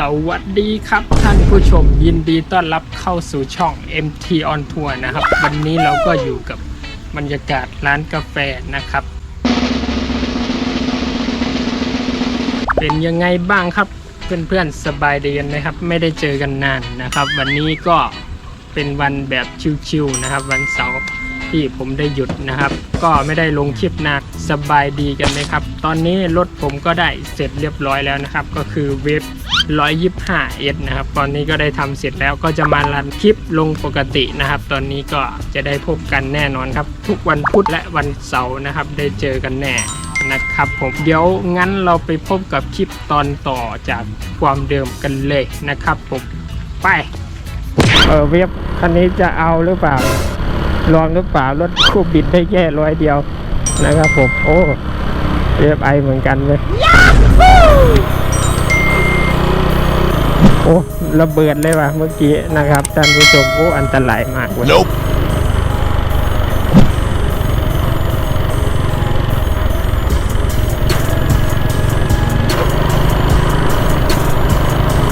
สวัสดีครับท่านผู้ชมยินดีต้อนรับเข้าสู่ช่อง MT on Tour นะครับ วันนี้เราก็อยู่กับบรรยากาศร้านกาแฟนะครับ เป็นยังไงบ้างครับ เพื่อนๆสบายดีกันไหมครับ ไม่ได้เจอกันนานนะครับ วันนี้ก็เป็นวันแบบชิวๆนะครับ วันเสาร์ ที่ผมได้หยุดนะครับ ก็ไม่ได้ลงคลิปนานสบายดีกันไหมครับ ตอนนี้รถผมก็ได้เสร็จเรียบร้อยแล้วนะครับ ก็คือเวฟ125 s นะครับ ตอนนี้ก็ได้ทำเสร็จแล้วก็จะมารันคลิปลงปกตินะครับ ตอนนี้ก็จะได้พบกันแน่นอนครับ ทุกวันพุธและวันเสาร์นะครับ ได้เจอกันแน่นะครับผมเดี๋ยวงั้นเราไปพบกับคลิปตอนต่อจากความเดิมกันเลยนะครับผมไป เออเว็บคันนี้จะเอาหรือเปล่า ลองหรือเปล่ารถคู่บิดได้แค่ร้อยเดียวนะครับผม โอ้เว็บไอเหมือนกันเลยโอ้ระเบิดเลยว่ะเมื่อกี้นะครับท่านผู้ชมโอ้อันตรายมากเว้ย Nope.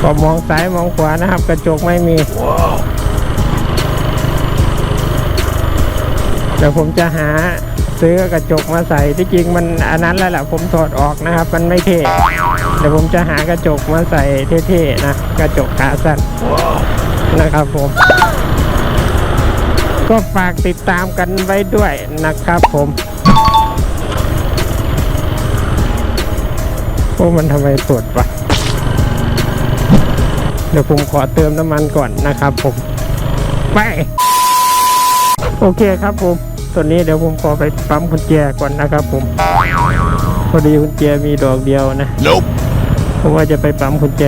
ก็มองซ้ายมองขวานะครับ กระจกไม่มี Whoa. เดี๋ยวผมจะหาซื้อกระจกมาใส่ที่จริงมันอันนั้นแล้วแหละผมถอดออกนะครับ มันไม่เท่เดี๋ยวผมจะหากระจกมาใส่เท่ๆนะกระจกขาสั้นนะครับผม ก็ฝากติดตามกันไว้ด้วยนะครับผมโอ้มันทำไมสดวะเดี๋ยวผมขอเติมน้ำมันก่อนนะครับผม ไป โอเคครับผม ตัวนี้เดี๋ยวผมขอไปปั๊มกุญแจก่อนนะครับผม พอดีกุญแจมีดอกเดียวนะ Nope. ผมว่าจะไปปั๊มกุญแจ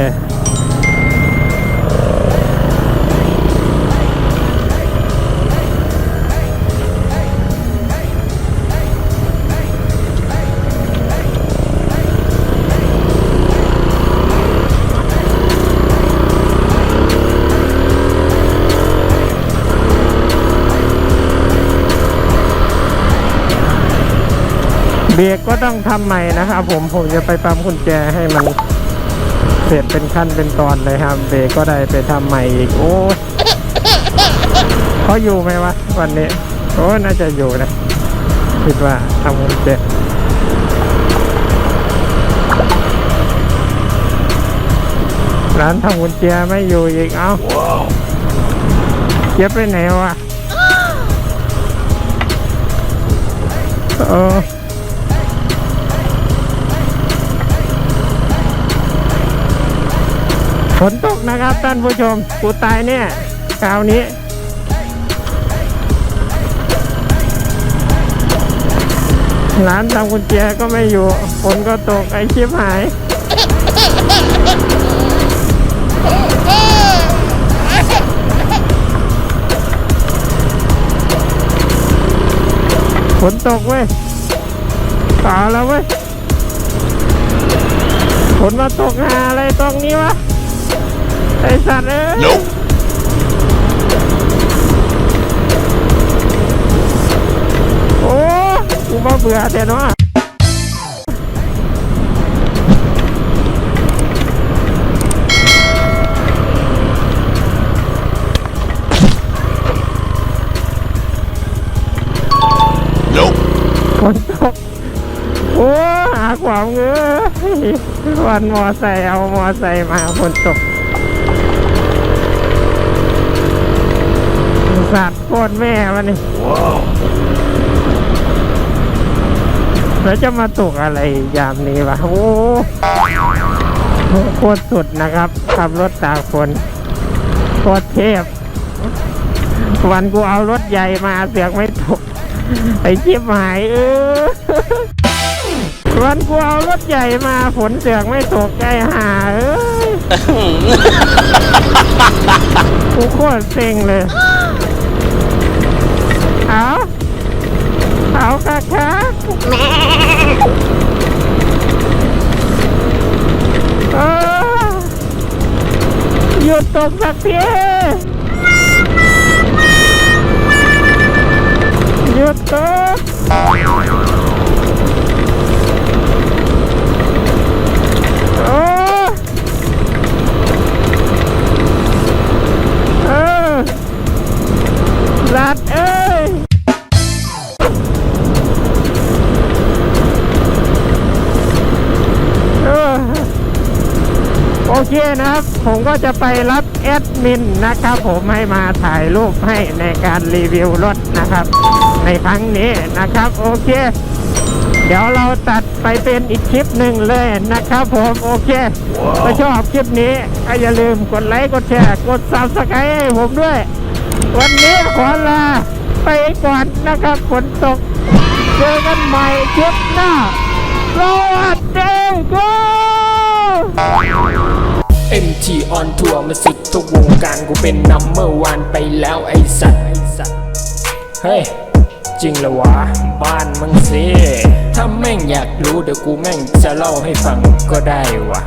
เบรกก็ต้องทำใหม่นะครับผมผมจะไปปั๊มกุญแจให้มันเสร็จเป็นขั้นเป็นตอนเลยครับ เบรกก็ได้ไปทำใหม่อีกโอ้เขาอยู่ไหมวะวันนี้โอ้น่าจะอยู่นะคิดว่าทำกุญแจร้านทำกุญแจไม่อยู่อีกเอ้าเก็บไปไหนวะเอ ฝนตกนะครับท่านผู้ชมกูตายเนี่ยคราวนี้ ร้านทำกุญแจก็ไม่อยู่ ฝนก็ตกไอ้ชิบหาย ฝนตกเว้ยต่อแล้วเว้ยฝนมาตกหาอะไรตรงนี้วะ ไอสัตว์เอ้ย Nope. โอ้กูมาเบื่อแต่เนาะฝ Nope. นตกโอ้หาความเงยวันมอไซค์เอามอไซค์มาฝนตก สัตว์โคตรแม่มันนี่ Whoa. แล้วจะมาตกอะไรยามนี้วะโอ้โคตรสุดนะครับขับรถตากฝนโคตรเทพ วันกูเอารถใหญ่มาเสียงไม่ตกไอ้ชิบหายเออวันกูเอารถใหญ่มาฝนเสือกไม่ตกไอ้ห่าเอ้ยกูโคตรเซ็งเลย เอาเอาค่ะค่ะเออหยุดตกสักทีหยุดตก เคนะครับ ผมก็จะไปรับแอดมินนะครับ ผมให้มาถ่ายรูปให้ในการรีวิวรถนะครับ ในครั้งนี้นะครับ โอเค เดี๋ยวเราตัดไปเป็นอีกคลิปหนึ่งเลยนะครับผมโอเค ถ้าชอบคลิปนี้ก็อย่าลืมกดไลค์กดแชร์กดซับสไครต์ให้ผมด้วย วันนี้ขอลาไปก่อนนะครับฝนตก เจอกันใหม่คลิปหน้าสวัสดีครับ MT on tour มาสุดทุกวงการกูเป็นนัมเบอร์วันไปแล้วไอสัตว์ไอสัตว์เฮ้ย จริงเหรอวะ บ้านมึงสิถ้าแม่งอยากรู้เดี๋ยวกูแม่งจะเล่าให้ฟังก็ได้วะ